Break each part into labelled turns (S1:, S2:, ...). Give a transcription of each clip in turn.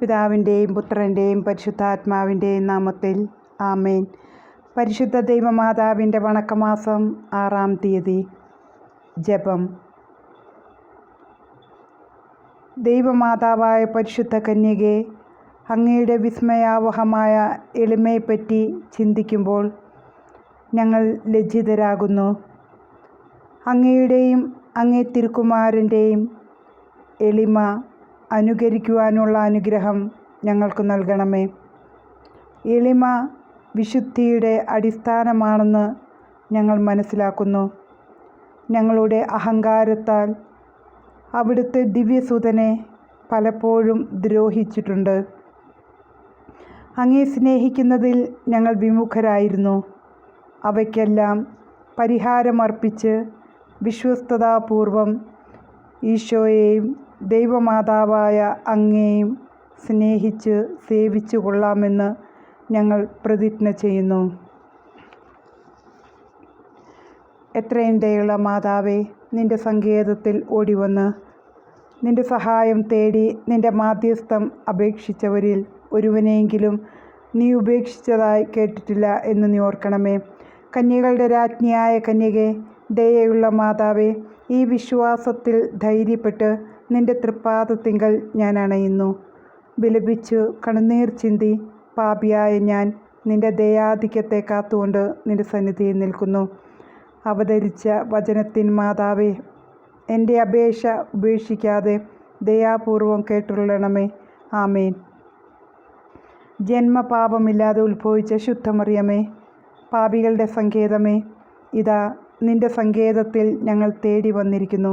S1: പിതാവിന്റെയും പുത്രന്റെയും പരിശുദ്ധാത്മാവിന്റെയും നാമത്തിൽ ആമേൻ. പരിശുദ്ധ ദൈവമാതാവിന്റെ വണക്കമാസം ആറാം തീയതി. ജപം. ദൈവമാതാവായ പരിശുദ്ധ കന്യകെ അങ്ങയുടെ വിസ്മയാവഹമായ എളിമയെപ്പറ്റി ചിന്തിക്കുമ്പോൾ ഞങ്ങൾ ലജ്ജിതരാകുന്നു. അങ്ങയുടെയും അങ്ങേ തിരുക്കുമാരന്റെയും എളിമ അനുകരിക്കുവാനുള്ള അനുഗ്രഹം ഞങ്ങൾക്ക് നൽകണമേ. എളിമ വിശുദ്ധിയുടെ അടിസ്ഥാനമാണെന്ന് ഞങ്ങൾ മനസ്സിലാക്കുന്നു. ഞങ്ങളുടെ അഹങ്കാരത്താൽ അവിടുത്തെ ദിവ്യസുതനെ പലപ്പോഴും ദ്രോഹിച്ചിട്ടുണ്ട്. അങ്ങേ സ്നേഹിക്കുന്നതിൽ ഞങ്ങൾ വിമുഖരായിരുന്നു. അവയ്ക്കെല്ലാം പരിഹാരമർപ്പിച്ച് വിശ്വസ്തതാപൂർവം ഈശോയെയും ദൈവമാതാവായ അങ്ങേയും സ്നേഹിച്ച് സേവിച്ചു കൊള്ളാമെന്ന് ഞങ്ങൾ പ്രതിജ്ഞ ചെയ്യുന്നു. എത്രയും ദയുള്ള മാതാവേ നിന്റെ സങ്കേതത്തിൽ ഓടിവന്ന് നിന്റെ സഹായം തേടി നിന്റെ മാധ്യസ്ഥം അപേക്ഷിച്ചവരിൽ ഒരുവനെയെങ്കിലും നീ ഉപേക്ഷിച്ചതായി കേട്ടിട്ടില്ല എന്ന് നീ ഓർക്കണമേ. കന്യകളുടെ രാജ്ഞിയായ കന്യകെ ദയയുള്ള മാതാവേ ഈ വിശ്വാസത്തിൽ ധൈര്യപ്പെട്ട് നിന്റെ തൃപ്പാദത്തിങ്കൽ ഞാൻ അണയുന്നു. വിലപിച്ചു കണ്ണുനീർ ചിന്തി പാപിയായ ഞാൻ നിന്റെ ദയാധിക്യത്തെ കാത്തുകൊണ്ട് നിന്റെ സന്നിധിയിൽ നിൽക്കുന്നു. അവതരിച്ച വചനത്തിൻ മാതാവേ എന്റെ അപേക്ഷ ഉപേക്ഷിക്കാതെ ദയാപൂർവം കേട്ടുള്ളണമേ. ആമേൻ. ജന്മപാപമില്ലാതെ ഉത്ഭവിച്ച ശുദ്ധമറിയമേ പാപികളുടെ സങ്കേതമേ ഇതാ നിന്റെ സങ്കേതത്തിൽ ഞങ്ങൾ തേടി വന്നിരിക്കുന്നു.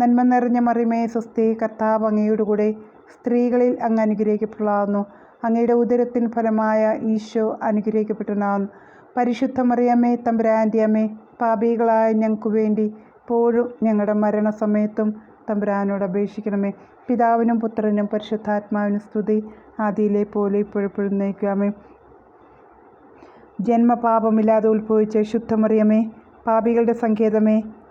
S1: നന്മ നിറഞ്ഞ മറിമേ സ്വസ്തി കർത്താവ് അങ്ങയുടെ കൂടെ സ്ത്രീകളിൽ അങ്ങ് അനുഗ്രഹിക്കപ്പെടാവുന്നു അങ്ങയുടെ ഉദരത്തിൻ ഫലമായ ഈശോ അനുഗ്രഹിക്കപ്പെട്ടനാവുന്നു പരിശുദ്ധ മറിയമ്മേ തമ്പുരാന്റെ അമ്മേ പാപികളായ ഞങ്ങൾക്ക് വേണ്ടി ഇപ്പോഴും ഞങ്ങളുടെ മരണസമയത്തും തമ്പുരാനോട് അപേക്ഷിക്കണമേ. പിതാവിനും പുത്രനും പരിശുദ്ധാത്മാവിനും സ്തുതി. ആദിയിലെ പോലെ ഇപ്പോഴെപ്പോഴും നയിക്കാമേ ജന്മപാപമില്ലാതെ ഉത്ഭവിച്ച ശുദ്ധമറിയമേ പാപികളുടെ സങ്കേതമേ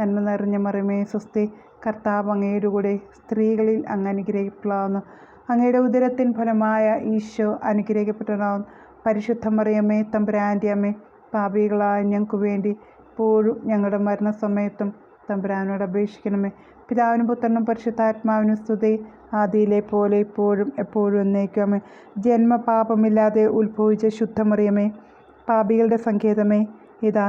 S1: നന്മ നിറഞ്ഞ മറിമേ സ്വസ്തി കർത്താവ് അങ്ങയുടെ സ്ത്രീകളിൽ അങ്ങ് അനുഗ്രഹിക്കപ്പെടാവുന്നു അങ്ങയുടെ ഉദരത്തിൻ ഫലമായ ഈശോ അനുഗ്രഹിക്കപ്പെട്ടതാവും പരിശുദ്ധ മറിയമ്മേ തമ്പുരാന്റെ അമ്മേ പാപികളായ ഞങ്ങൾക്ക് വേണ്ടി ഇപ്പോഴും ഞങ്ങളുടെ മരണസമയത്തും തമ്പുരാനോട് അപേക്ഷിക്കണമേ. പിതാവിനും പുത്രനും പരിശുദ്ധാത്മാവിനും സ്തുതി. ആദിയിലെ പോലെ ഇപ്പോഴും എപ്പോഴും എന്നേക്കുമേ. ജന്മപാപമില്ലാതെ ഉത്ഭവിച്ച ശുദ്ധമറിയമേ പാപികളുടെ സങ്കേതമേ ഇതാ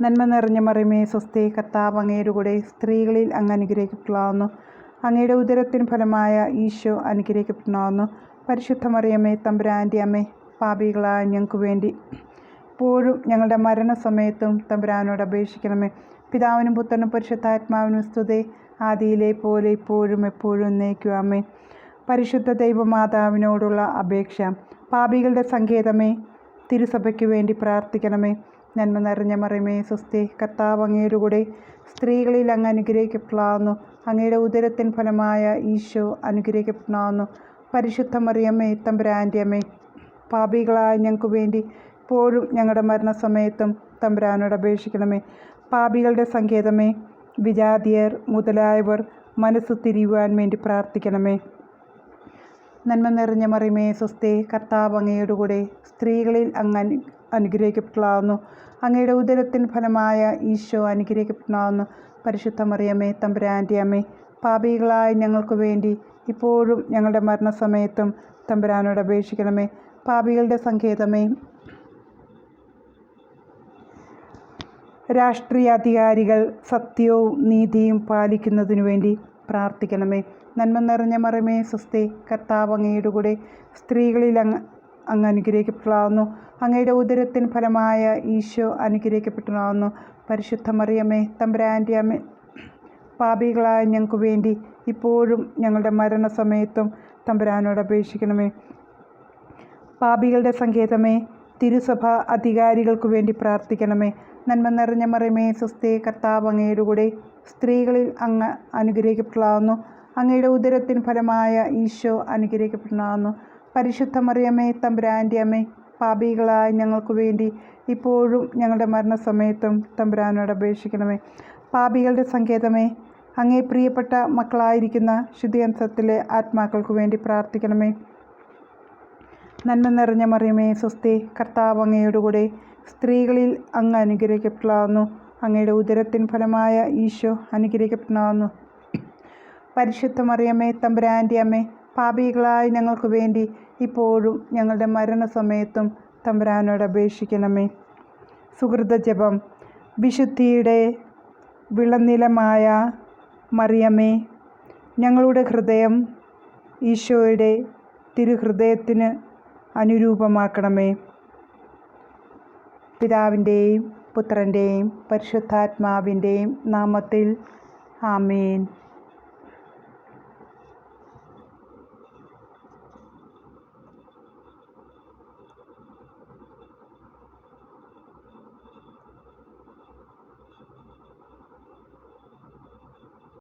S1: നന്മ നിറഞ്ഞ മറിമേ സ്വസ്തി കർത്താവ് അങ്ങയുടെ കൂടെ സ്ത്രീകളിൽ അങ്ങ് അനുഗ്രഹിക്കപ്പെടാവുന്നു അങ്ങയുടെ ഉദരത്തിന് ഫലമായ ഈശോ അനുഗ്രഹിക്കപ്പെടാവുന്നു പരിശുദ്ധ മറിയമ്മേ തമ്പുരാന്റെ അമ്മേ പാപികളായ ഞങ്ങൾക്ക് വേണ്ടി. ഇപ്പോഴും ഞങ്ങളുടെ മരണസമയത്തും തമ്പുരാനോട് അപേക്ഷിക്കണമേ. പിതാവിനും പുത്രനും പരിശുദ്ധാത്മാവിനും സ്തുതേ. ആദിയിലെ പോലെ ഇപ്പോഴും എപ്പോഴും നയിക്കുവാമേ പരിശുദ്ധ ദൈവമാതാവിനോടുള്ള അപേക്ഷ. പാപികളുടെ സങ്കേതമേ തിരുസഭയ്ക്ക് വേണ്ടി പ്രാർത്ഥിക്കണമേ. നന്മ നിറഞ്ഞ മറിമേ സ്വസ്തി കർത്താവ് അങ്ങയുടെ കൂടെ സ്ത്രീകളിൽ അങ്ങ് അനുഗ്രഹിക്കപ്പെടാവുന്നു. അങ്ങയുടെ ഉദരത്തിൻ ഫലമായ ഈശോ അനുഗ്രഹിക്കപ്പെടാവുന്നു. പരിശുദ്ധ മറിയമ്മേ തമ്പുരാന്റെ അമ്മേ പാപികളായ ഞങ്ങൾക്ക് വേണ്ടി ഇപ്പോഴും ഞങ്ങളുടെ മരണസമയത്തും തമ്പുരാനോട് അപേക്ഷിക്കണമേ. പാപികളുടെ സങ്കേതമേ വിജാതിയർ മുതലായവർ മനസ്സ് തിരിയുവാൻ വേണ്ടി പ്രാർത്ഥിക്കണമേ. നന്മ നിറഞ്ഞ മറിമേ സ്വസ്തേ കർത്താവ് അങ്ങയുടെ കൂടെ സ്ത്രീകളിൽ അങ്ങ് അനു അനുഗ്രഹിക്കപ്പെടാവുന്നു അങ്ങയുടെ ഉദരത്തിന് ഫലമായ ഈശോ അനുഗ്രഹിക്കപ്പെട്ടതാകുന്നു പരിശുദ്ധ മറിയമ്മേ തമ്പുരാന്റെ അമ്മേ. പാപികളായ ഞങ്ങൾക്ക് വേണ്ടി ഇപ്പോഴും ഞങ്ങളുടെ മരണസമയത്തും തമ്പുരാനോട് അപേക്ഷിക്കണമേ. പാപികളുടെ സങ്കേതമേ. രാഷ്ട്രീയ അധികാരികൾ സത്യവും നീതിയും പാലിക്കുന്നതിനു വേണ്ടി പ്രാർത്ഥിക്കണമേ. നന്മ നിറഞ്ഞ മറമേ സ്വസ്തി കർത്താവ് അങ്ങയുടെ കൂടെ സ്ത്രീകളിൽ അങ്ങ് അങ്ങ് അനുഗ്രഹിക്കപ്പെടാവുന്നു അങ്ങയുടെ ഉദരത്തിൻ ഫലമായ ഈശോ അനുഗ്രഹിക്കപ്പെട്ടതാകുന്നു പരിശുദ്ധ മറിയമ്മേ തമ്പുരാന്റെ അമ്മ പാപികളായ ഞങ്ങൾക്ക് വേണ്ടി ഇപ്പോഴും ഞങ്ങളുടെ മരണസമയത്തും തമ്പുരാനോട് അപേക്ഷിക്കണമേ. പാപികളുടെ സങ്കേതമേ തിരുസഭ അധികാരികൾക്ക് വേണ്ടി പ്രാർത്ഥിക്കണമേ. നന്മ നിറഞ്ഞ മറിയമേ സുസ്ഥേ കർത്താവ് അങ്ങയുടെ കൂടെ സ്ത്രീകളിൽ അങ്ങ് അനുഗ്രഹിക്കപ്പെടാവുന്നു അങ്ങയുടെ ഉദരത്തിൻ ഫലമായ ഈശോ അനുഗ്രഹിക്കപ്പെടുന്നതാകുന്നു പരിശുദ്ധ മറിയമ്മേ തമ്പുരാന്റെ അമ്മേ പാപികളായ ഞങ്ങൾക്ക് വേണ്ടി ഇപ്പോഴും ഞങ്ങളുടെ മരണസമയത്തും തമ്പുരാനോട് അപേക്ഷിക്കണമേ. പാപികളുടെ സങ്കേതമേ അങ്ങേ പ്രിയപ്പെട്ട മക്കളായിരിക്കുന്ന ശുദ്ധിയംസത്തിലെ ആത്മാക്കൾക്ക് വേണ്ടി പ്രാർത്ഥിക്കണമേ. നന്മ നിറഞ്ഞ മറിയമേ സ്വസ്തി കർത്താവ് അങ്ങയോടുകൂടെ സ്ത്രീകളിൽ അങ്ങ് അനുഗ്രഹിക്കപ്പെടാവുന്നു. അങ്ങയുടെ ഉദരത്തിൻ ഫലമായ ഈശോ അനുഗ്രഹിക്കപ്പെടാവുന്നു. പരിശുദ്ധ മറിയമ്മേ തമ്പുരാന്റെ അമ്മേ പാപികളായി ഞങ്ങൾക്ക് വേണ്ടി ഇപ്പോഴും ഞങ്ങളുടെ മരണസമയത്തും തമ്പുരാനോട് അപേക്ഷിക്കണമേ. സുഹൃത ജപം വിശുദ്ധിയുടെ വിളനിലമായ മറിയമേ ഞങ്ങളുടെ ഹൃദയം ഈശോയുടെ തിരുഹൃദയത്തിന് അനുരൂപമാക്കണമേ. പിതാവിന്റെയും പുത്രന്റെയും പരിശുദ്ധാത്മാവിന്റെയും നാമത്തിൽ ആമേൻ.